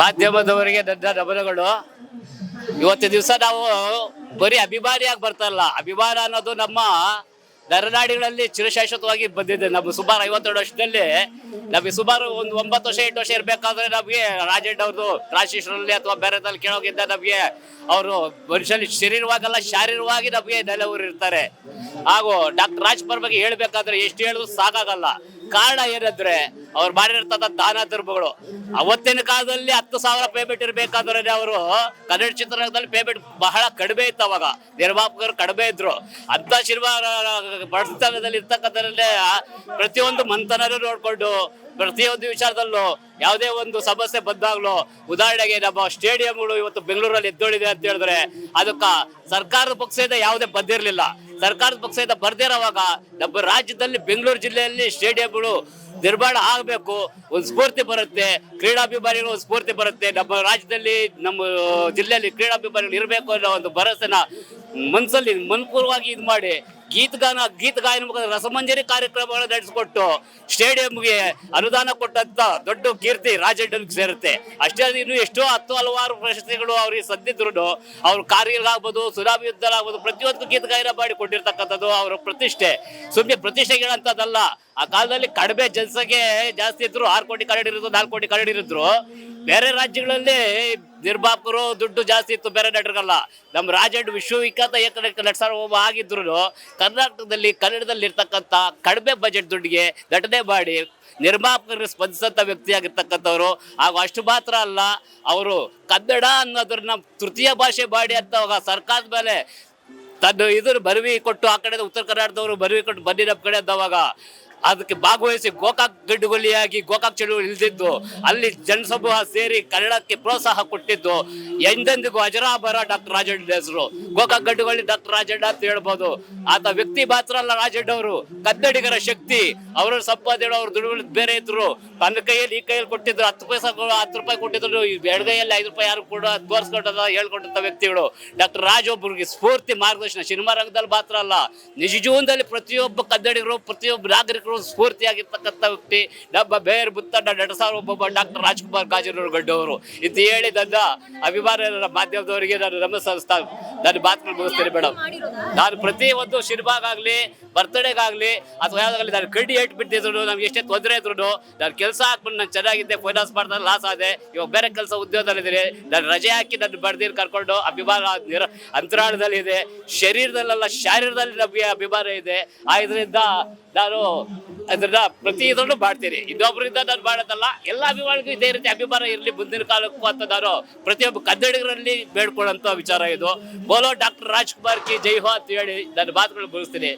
ಮಾಧ್ಯಮದವರಿಗೆ ನನ್ನ ನಮನಗಳು. ಇವತ್ತು ದಿವಸ ನಾವು ಬರೀ ಅಭಿಮಾನಿಯಾಗಿ ಬರ್ತಾರಲ್ಲ ಅಭಿಮಾನ ಅನ್ನೋದು ನಮ್ಮ ನರನಾಡಿಗಳಲ್ಲಿ ಚಿರಶಾಶ್ವತವಾಗಿ ಬಂದಿದೆ. ನಮ್ಮ ಸುಮಾರು ಐವತ್ತೆರಡು ವರ್ಷದಲ್ಲಿ ನಮಗೆ ಸುಮಾರು ಒಂದು ಒಂಬತ್ತು ವರ್ಷ, ಎಂಟು ವರ್ಷ ಇರಬೇಕಾದ್ರೆ ನಮಗೆ ರಾಜೇಂಡ್ ಅವರು ರಾಜೇಶ್ವರಲ್ಲಿ ಅಥವಾ ಬೇರೆದಲ್ಲಿ ಕೇಳೋಗಿದ್ದ ನಮಗೆ ಅವರು ಮನುಷ್ಯನ ಶರೀರವಾಗಲ್ಲ, ಶಾರೀರವಾಗಿ ನಮಗೆ ನೆಲೆಯೂರು ಇರ್ತಾರೆ ಹಾಗೂ ಡಾಕ್ಟರ್ ರಾಜ್ಕುಮಾರ್ ಬಗ್ಗೆ ಹೇಳ್ಬೇಕಾದ್ರೆ ಎಷ್ಟು ಹೇಳಿದ್ರು ಸಾಕಾಗಲ್ಲ. ಕಾರಣ ಏನಂದ್ರೆ ಅವ್ರು ಮಾಡಿರ್ತಕ್ಕಂಥ ದಾನ ಧರ್ಮಗಳು. ಅವತ್ತಿನ ಕಾಲದಲ್ಲಿ ಹತ್ತು ಸಾವಿರ ಪೇಮೆಂಟ್ ಇರಬೇಕಾದ್ರೆ ಅವರು ಕನ್ನಡ ಚಿತ್ರರಂಗದಲ್ಲಿ ಪೇಮೆಂಟ್ ಬಹಳ ಕಡಿಮೆ ಇತ್ತು ಅವಾಗ. ನಿರ್ಮಾಪಕರು ಕಡಿಮೆ ಇದ್ರು. ಅಂತ ಸಿನಿಮಾ ಬಡತನದಲ್ಲಿ ಇರ್ತಕ್ಕಂಥದ್ರಲ್ಲೇ ಪ್ರತಿಯೊಂದು ಮಂಥನೂ ನೋಡ್ಕೊಂಡು, ಪ್ರತಿಯೊಂದು ವಿಚಾರದಲ್ಲೂ ಯಾವುದೇ ಒಂದು ಸಮಸ್ಯೆ ಬಂದಾಗ್ಲೂ ಉದಾಹರಣೆಗೆ ನಮ್ಮ ಸ್ಟೇಡಿಯಂಗಳು ಇವತ್ತು ಬೆಂಗಳೂರಲ್ಲಿ ಎದ್ದೋಳಿದೆ ಅಂತ ಹೇಳಿದ್ರೆ, ಅದಕ್ಕ ಸರ್ಕಾರದ ಪಕ್ಷದಿಂದ ಯಾವುದೇ ಬಂದಿರಲಿಲ್ಲ. ಸರ್ಕಾರದ ಪಕ್ಷದಿಂದ ಬರ್ದಿರೋವಾಗ ನಮ್ಮ ರಾಜ್ಯದಲ್ಲಿ ಬೆಂಗಳೂರು ಜಿಲ್ಲೆಯಲ್ಲಿ ಸ್ಟೇಡಿಯಂಗಳು ನಿರ್ಮಾಣ ಆಗಬೇಕು, ಒಂದು ಸ್ಫೂರ್ತಿ ಬರುತ್ತೆ, ಕ್ರೀಡಾಭಿಮಾನಿಗಳು ಒಂದು ಸ್ಫೂರ್ತಿ ಬರುತ್ತೆ, ನಮ್ಮ ರಾಜ್ಯದಲ್ಲಿ, ನಮ್ಮ ಜಿಲ್ಲೆಯಲ್ಲಿ ಕ್ರೀಡಾಭಿಮಾನಿಗಳು ಇರಬೇಕು ಅನ್ನೋ ಒಂದು ಭರವಸೆನ ಮನಸ್ಸಲ್ಲಿ ಮನಪೂರ್ವವಾಗಿ ಇದು ಮಾಡಿ ಗೀತಗಾನ ಗೀತ ಗಾಯನ ಮುಖಾಂತರ ರಸಮಂಜರಿ ಕಾರ್ಯಕ್ರಮಗಳನ್ನು ನಡೆಸಿಕೊಟ್ಟು ಸ್ಟೇಡಿಯಂಗೆ ಅನುದಾನ ಕೊಟ್ಟಂತ ದೊಡ್ಡ ಕೀರ್ತಿ ರಾಜಣ್ಣನಿಗೆ ಸೇರುತ್ತೆ. ಅಷ್ಟೇ ಇನ್ನು ಎಷ್ಟೋ ಹತ್ತು ಹಲವಾರು ಪ್ರಶಸ್ತಿಗಳು ಅವ್ರಿಗೆ ಸದ್ದಿದ್ರು ಅವ್ರ ಕಾರ್ಯಗಳಾಗ್ಬೋದು, ಸುನಾಮಿ ಆಗ್ಬೋದು ಪ್ರತಿಯೊಂದು ಗೀತ ಗಾಯನ ಮಾಡಿ ಕೊಟ್ಟಿರ್ತಕ್ಕಂಥದ್ದು ಅವರ ಪ್ರತಿಷ್ಠೆ. ಸುಮ್ಮನೆ ಪ್ರತಿಷ್ಠೆಗಳಂತದಲ್ಲ ಆ ಕಾಲದಲ್ಲಿ ಕಡಿಮೆ ಜನಸಂಖ್ಯೆ ಜಾಸ್ತಿ ಇದ್ರು ಆರು ಕೋಟಿ ಕರಡಿ ಇರೋದು, ನಾಲ್ಕು ಕೋಟಿ ಕರಡಿ ಇರಿದ್ರು. ಬೇರೆ ರಾಜ್ಯಗಳಲ್ಲಿ ನಿರ್ಮಾಪಕರು ದುಡ್ಡು ಜಾಸ್ತಿ ಇತ್ತು, ಬೇರೆ ನಟರಿಗಲ್ಲ ನಮ್ಮ ರಾಜಣ್ಣ ವಿಶ್ವವಿಖ್ಯಾತ ಏಕ ನಟ ಒಬ್ಬ ಆಗಿದ್ರು ಕರ್ನಾಟಕದಲ್ಲಿ ಕನ್ನಡದಲ್ಲಿ ಇರ್ತಕ್ಕಂಥ ಕಡಿಮೆ ಬಜೆಟ್ ದುಡ್ಡಿಗೆ ನಟನೆ ಮಾಡಿ ನಿರ್ಮಾಪಕರಿಗೆ ಸ್ಪಂದಿಸಂತ ವ್ಯಕ್ತಿಯಾಗಿರ್ತಕ್ಕಂಥವ್ರು. ಹಾಗೂ ಅಷ್ಟು ಮಾತ್ರ ಅಲ್ಲ, ಅವರು ಕನ್ನಡ ಅನ್ನೋದನ್ನ ತೃತೀಯ ಭಾಷೆ ಮಾಡಿ ಅಂತವಾಗ ಸರ್ಕಾರದ ಮೇಲೆ ತನ್ನ ಇದ್ರ ಬರವಿ ಕೊಟ್ಟು ಆ ಕಡೆ ಉತ್ತರ ಕರ್ನಾಟಕದವರು ಬರವಿ ಕೊಟ್ಟು ಬನ್ನಿ ನಮ್ಮ ಕಡೆ ಅಂದವಾಗ ಅದಕ್ಕೆ ಭಾಗವಹಿಸಿ ಗೋಕಾಕ್ ಗಡ್ಡುಗೊಲಿಯಾಗಿ ಗೋಕಾಕ್ ಚಳುವಳಿ ಇಳಿದಿದ್ದು ಅಲ್ಲಿ ಜನಸಮೂಹ ಸೇರಿ ಕನ್ನಡಕ್ಕೆ ಪ್ರೋತ್ಸಾಹ ಕೊಟ್ಟಿದ್ದು, ಎಂದೆಂದಿಗೂ ಅಜರಾಬರ ಡಾಕ್ಟರ್ ರಾಜಣ್ಣ ಹೆಸರು. ಗೋಕಾಕ್ ಗಡ್ಡುಗೊಳ್ಳಿ ಡಾಕ್ಟರ್ ರಾಜಣ್ಣ ಅಂತ ಹೇಳ್ಬೋದು. ಆತ ವ್ಯಕ್ತಿ ಮಾತ್ರ ಅಲ್ಲ ರಾಜಣ್ಣ ಅವರು ಕನ್ನಡಿಗರ ಶಕ್ತಿ. ಅವರ ಸಂಪಾದನೆ ಅವ್ರ ದುಡಿಮೆ ಬೇರೆ ಇದ್ರು. ತನ್ನ ಕೈಯಲ್ಲಿ ಈ ಕೈಯಲ್ಲಿ ಕೊಟ್ಟಿದ್ರು, ಹತ್ತು ಪೈಸೆ ಹತ್ತು ರೂಪಾಯಿ ಕೊಟ್ಟಿದ್ರು ಎಡಗೈಯಲ್ಲಿ ಐದು ರೂಪಾಯಿ ಯಾರು ಕೂಡ ತೋರಿಸ್ಕೊಂಡದ ಹೇಳ್ಕೊಂಡಂತ ವ್ಯಕ್ತಿಗಳು. ಡಾಕ್ಟರ್ ರಾಜ್ ಒಬ್ಬರಿಗೆ ಸ್ಫೂರ್ತಿ ಮಾರ್ಗದರ್ಶನ. ಸಿನಿಮಾ ರಂಗದಲ್ಲಿ ಮಾತ್ರ ಅಲ್ಲ, ನಿಜ ಜೀವನದಲ್ಲಿ ಪ್ರತಿಯೊಬ್ಬ ಕನ್ನಡಿಗರು, ಪ್ರತಿಯೊಬ್ಬ ನಾಗರಿಕರು ಸ್ಫೂರ್ತಿಯಾಗಿರ್ತಕ್ಕಂಥ ವ್ಯಕ್ತಿ ನಮ್ಮ ಬೇರ್ ಬುತ್ತಣ್ಣ ನಟಸಾರ ಒಬ್ಬೊಬ್ಬ ಡಾಕ್ಟರ್ ರಾಜ್ಕುಮಾರ್ ಕಾಜೂರು ಗಡ್ಡವರು. ಇದು ಹೇಳಿ ನನ್ನ ಅಭಿಮಾನ ಮಾಧ್ಯಮದವರಿಗೆ ನಾನು ನಮಸ್ಕರಿಸ್ತಾ ನನ್ನ ಬಾತ್ರೂಮ್ ಮುಗಿಸ್ತೀನಿ ಮೇಡಮ್ ನಾನು ಪ್ರತಿ ಒಂದು ಸಿನಿಮಾಗಾಗ್ಲಿ ಬರ್ತ್ಡೇಗಾಗ್ಲಿ ಅಥವಾ ಯಾವ್ದಾಗಲಿ ನಾನು ಕಡ್ಡಿ ಏಟ್ ಬಿಟ್ಟಿದ್ರು ನಮ್ಗೆ ಎಷ್ಟೇ ತೊಂದರೆ ಇದ್ರು ನಾನು ಕೆಲಸ ಹಾಕ್ಬಿಟ್ಟು ನಾನು ಚೆನ್ನಾಗಿದ್ದೆ ಫೈನಾನ್ಸ್ ಮಾಡ್ತಾ ಲಾಸ್ ಆದೆ. ಇವಾಗ ಬೇರೆ ಕೆಲಸ ಉದ್ಯೋಗದಲ್ಲಿದ್ದೀನಿ. ನಾನು ರಜೆ ಹಾಕಿ ನನ್ನ ಬಡ್ದಿರ್ ಕರ್ಕೊಂಡು ಅಭಿಮಾನ ಅಂತರಾಳದಲ್ಲಿ ಇದೆ. ಶರೀರದಲ್ಲೆಲ್ಲ ಶಾರೀರದಲ್ಲಿ ನಮಗೆ ಅಭಿಮಾನ ಇದೆ. ಆ ಇದರಿಂದ ನಾನು ಅದನ್ನ ಪ್ರತಿ ಇದನ್ನು ಮಾಡ್ತೀನಿ ಇನ್ನೊಬ್ಬರಿಂದ ನಾನು ಮಾಡೋದಲ್ಲ ಎಲ್ಲ ಅಭಿಮಾನಿಗೂ ಇದೇ ರೀತಿ ಅಭಿಮಾನ ಇರಲಿ, ಮುಂದಿನ ಕಾಲಕ್ಕೂ ಅಂತ ನಾನು ಪ್ರತಿಯೊಬ್ಬ ಕನ್ನಡಿಗರಲ್ಲಿ ಬೇಡ್ಕೊಳ್ಳೋಂಥ ವಿಚಾರ ಇದು. ಬೋಲೋ ಡಾಕ್ಟರ್ ರಾಜ್ಕುಮಾರ್ ಕಿ ಜೈ ಹೋ ಅಂತ ಹೇಳಿ ನನ್ನ ಮಾತುಗಳು ಮುಗಿಸ್ತೀನಿ.